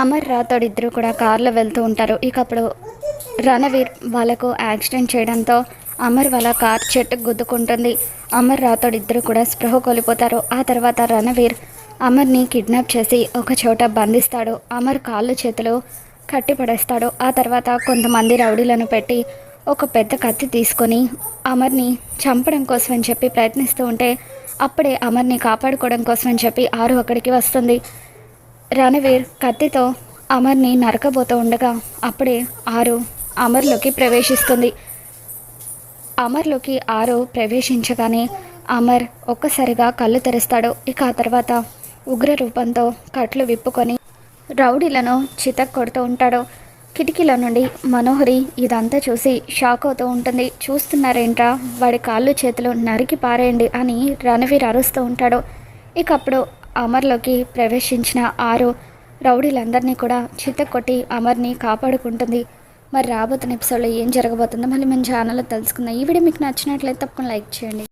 అమర్ రాథోడ్ ఇద్దరు కూడా కార్లో వెళ్తూ ఉంటారు. ఇక అప్పుడు రణవీర్ వాళ్ళకు యాక్సిడెంట్ చేయడంతో అమర్ వాళ్ళ కార్ చెట్టుకు గుద్దుకుంటుంది. అమర్ రాథోడ్ ఇద్దరు కూడా స్పృహ కోల్పోతారు. ఆ తర్వాత రణవీర్ అమర్ని కిడ్నాప్ చేసి ఒక చోట బంధిస్తాడు. అమర్ కాళ్ళు చేతులు కట్టిపడేస్తాడు. ఆ తర్వాత కొంతమంది రౌడీలను పెట్టి ఒక పెద్ద కత్తి తీసుకొని అమర్ని చంపడం కోసం అని చెప్పి ప్రయత్నిస్తూ ఉంటే అప్పుడే అమర్ని కాపాడుకోవడం కోసం అని చెప్పి ఆరు అక్కడికి వస్తుంది. రణవీర్ కత్తితో అమర్ని నరకబోతూ ఉండగా అప్పుడే ఆరు అమర్లోకి ప్రవేశిస్తుంది. అమర్లోకి ఆరు ప్రవేశించగానే అమర్ ఒక్కసారిగా కళ్ళు తెరుస్తాడు. ఇక ఆ తర్వాత ఉగ్ర రూపంతో కట్లు విప్పుకొని రౌడీలను చితక్ కొడుతూ ఉంటాడు. కిటికీల నుండి మనోహరి ఇదంతా చూసి షాక్ అవుతూ ఉంటుంది. చూస్తున్నారేంట్రా? వాడి కాళ్ళు చేతులు నరికి పారేయండి అని రణవీర్ అరుస్తూ ఉంటాడు. ఇకప్పుడు అమర్లోకి ప్రవేశించిన ఆరు రౌడీలందరినీ కూడా చితక్కొట్టి అమర్ని కాపాడుకుంటుంది. మరి రాబోతున్న ఎపిసోడ్లో ఏం జరగబోతుందో మళ్ళీ మన ఛానల్లో తెలుసుకుందాం. ఈ వీడియో మీకు నచ్చినట్లయితే తప్పకుండా లైక్ చేయండి.